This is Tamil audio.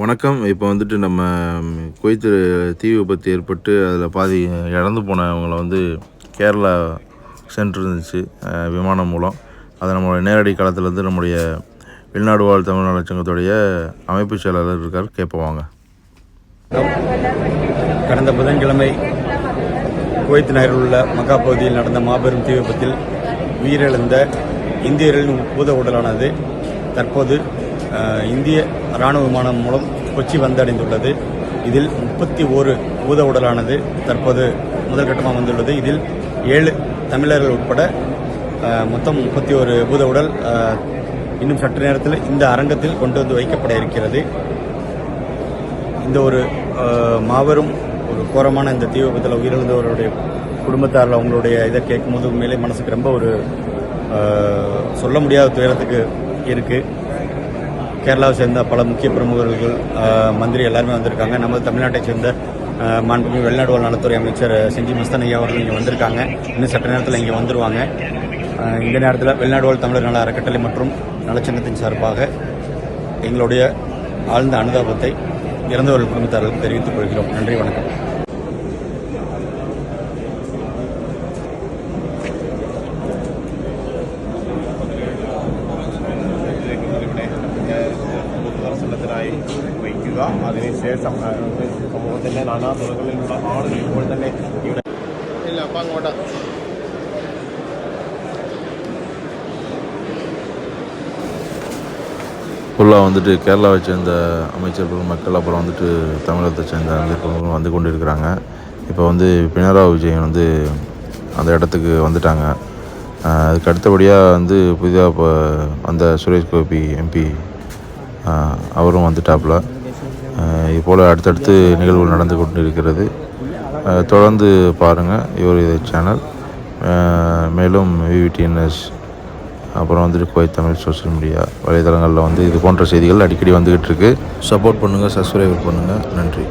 வணக்கம். இப்போ வந்துட்டு நம்ம குவைத்து தீ விபத்து ஏற்பட்டு அதில் பாதி இறந்து போனவங்களை வந்து கேரளா சென்றிருந்துச்சு விமானம் மூலம். அதை நம்மளுடைய நேரடி காலத்தில் வந்து நம்முடைய வெளிநாடு வாழ் தமிழ்நாடு சங்கத்துடைய அமைப்பு செயலாளர் இருக்கார். கேட்போம் வாங்க. கடந்த புதன்கிழமை குவைத் நகரில் உள்ள மக்கா பகுதியில் நடந்த மாபெரும் தீ விபத்தில் உயிரிழந்த இந்தியர்களின் பூத உடலானது தற்போது இந்திய ராணுவ விமானம் மூலம் கொச்சி வந்தடைந்துள்ளது. இதில் முப்பத்தி ஓரு பூத உடலானது தற்போது முதல் கட்டமாக வந்துள்ளது. இதில் ஏழு தமிழர்கள் உட்பட மொத்தம் முப்பத்தி ஒரு பூத உடல் இன்னும் சற்று நேரத்தில் இந்த அரங்கத்தில் கொண்டு வந்து வைக்கப்பட இருக்கிறது. இந்த ஒரு மாபெரும் ஒரு கோரமான இந்த தீ விபத்தில் உயிரிழந்தவருடைய குடும்பத்தாரில் அவங்களுடைய இதை கேட்கும்போது உண்மையிலே மனசுக்கு ரொம்ப ஒரு சொல்ல முடியாத துயரத்துக்கு இருக்குது கேரளாவை சேர்ந்த பல முக்கிய பிரமுகர்கள் மந்திரி எல்லாருமே வந்திருக்காங்க. நம்ம தமிழ்நாட்டை சேர்ந்த மாண்புமிகு வெளிநாடு வாழ் நலத்துறை அமைச்சர் செஞ்சி மஸ்தனையா அவர்கள் இங்கே வந்திருக்காங்க. இன்னும் சட்ட நேரத்தில் இங்கே வந்துருவாங்க. இந்த நேரத்தில் வெளிநாடு வாழ் தமிழர் நல அறக்கட்டளை மற்றும் நலச்சங்கத்தின் சார்பாக எங்களுடைய ஆழ்ந்த அனுதாபத்தை இறந்தவர்கள் குடும்பத்தார்களுக்கு தெரிவித்துக் கொள்கிறோம். நன்றி வணக்கம். വയ്ക്കുക അതിനുശേഷം ആ, സമൂഹത്തിന്റെ നാനാ തുറകളിലുള്ള ആളുകൾ ഇപ്പോൾ തന്നെ ഇവിടെ ഇല്ല അപ്പം അങ്ങോട്ടാ ஃபுல்லாக வந்துட்டு கேரளாவை சேர்ந்த அமைச்சர்கள் மக்கள் அப்புறம் வந்துட்டு தமிழகத்தை சேர்ந்த அமைச்சர்கள் வந்து கொண்டு இருக்கிறாங்க இப்போ வந்து பினராயி விஜயன் வந்து அந்த இடத்துக்கு வந்துட்டாங்க அஹ் அதுக்கு அடுத்தபடியாக வந்து புதிதாக இப்போ வந்த சுரேஷ் கோபி எம்பி அவரும் வந்துட்டாப்புல இதுபோல் இது போல் அடுத்தடுத்து நிகழ்வுகள் நடந்து கொண்டு இருக்கிறது தொடர்ந்து பாருங்கள் இவர் இது சேனல் மேலும் விவிடிஎன்எஸ் அப்புறம் வந்துட்டு குவைத் தமிழ் சோஷியல் மீடியா வலைதளங்களில் வந்து இது போன்ற செய்திகள் அடிக்கடி வந்துக்கிட்டு இருக்கு. சப்போர்ட் பண்ணுங்கள் சப்ஸ்கிரைப் பண்ணுங்கள் நன்றி.